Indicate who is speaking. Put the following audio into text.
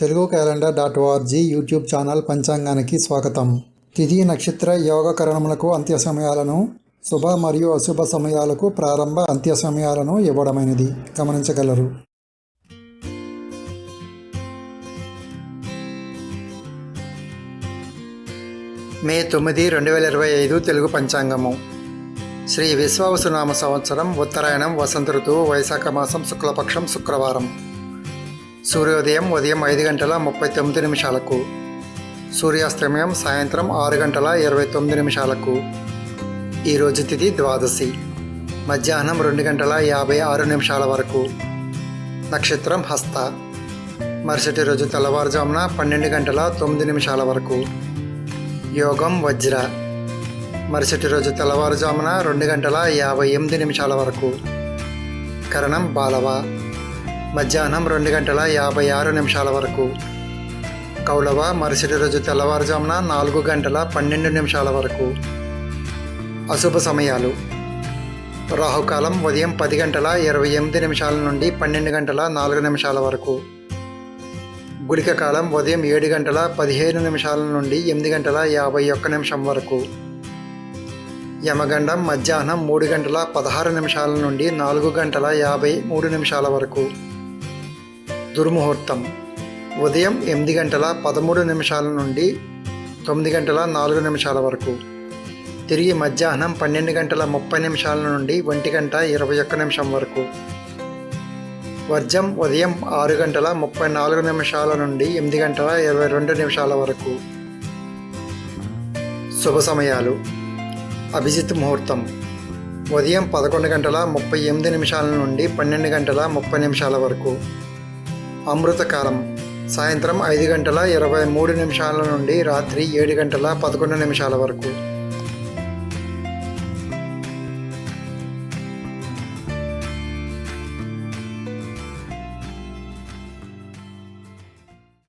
Speaker 1: Telugu calendar dot ORG YouTube channel పంచాంగానికి స్వాగతం. తిథి నక్షత్ర యోగ కరణములకు అంత్య సమయాలను శుభ మరియు అశుభ సమయాలకు ప్రారంభ అంత్య సమయాలను ఇవ్వడమైనది. గమనించగలరు. మే తొమ్మిది రెండు వేల ఇరవై ఐదు తెలుగు పంచాంగము. శ్రీ విశ్వావసునామ సంవత్సరం ఉత్తరాయణం వసంత ఋతువు వైశాఖ మాసం శుక్లపక్షం శుక్రవారం. సూర్యోదయం ఉదయం ఐదు గంటల ముప్పై తొమ్మిది నిమిషాలకు. సూర్యాస్తమయం సాయంత్రం ఆరు గంటల ఇరవై తొమ్మిది నిమిషాలకు. ఈరోజు తిథి ద్వాదశి. మధ్యాహ్నం రెండు గంటల యాభై ఆరు నిమిషాల వరకు. నక్షత్రం హస్త. మరుసటి రోజు తెల్లవారుజామున పన్నెండు గంటల తొమ్మిది నిమిషాల వరకు. యోగం వజ్ర. మరుసటి రోజు తెల్లవారుజామున రెండు గంటల యాభై ఎనిమిది నిమిషాల వరకు. కరణం బాలవ. మధ్యాహ్నం రెండు గంటల యాభై ఆరు నిమిషాల వరకు. కౌలవ మరుసటి రోజు తెల్లవారుజామున నాలుగు గంటల పన్నెండు నిమిషాల వరకు. అశుభ సమయాలు. రాహుకాలం ఉదయం పది గంటల ఇరవై ఎనిమిది నిమిషాల నుండి పన్నెండు గంటల నాలుగు నిమిషాల వరకు. గుళిక కాలం ఉదయం ఏడు గంటల పదిహేను నిమిషాల నుండి ఎనిమిది గంటల యాభై ఒక్క నిమిషం వరకు. యమగండం మధ్యాహ్నం మూడు గంటల పదహారు నిమిషాల నుండి నాలుగు గంటల యాభై మూడు నిమిషాల వరకు. దుర్ముహూర్తం. ఉదయం ఎనిమిది గంటల పదమూడు నిమిషాల నుండి తొమ్మిది గంటల నాలుగు నిమిషాల వరకు. తిరిగి మధ్యాహ్నం పన్నెండు గంటల ముప్పై నిమిషాల నుండి ఒంటి గంట ఇరవై ఒక్క నిమిషం వరకు. వర్జం ఉదయం ఆరు గంటల ముప్పై నాలుగు నిమిషాల నుండి ఎనిమిది గంటల ఇరవై రెండు నిమిషాల వరకు. శుభ సమయాలు. అభిజిత్ ముహూర్తం. ఉదయం పదకొండు గంటల ముప్పై ఎనిమిది నిమిషాల నుండి పన్నెండు గంటల ముప్పై నిమిషాల వరకు. అమృతకాలం. సాయంత్రం ఐదు గంటల ఇరవై మూడు నిమిషాల నుండి రాత్రి ఏడు గంటల పదకొండు నిమిషాల వరకు.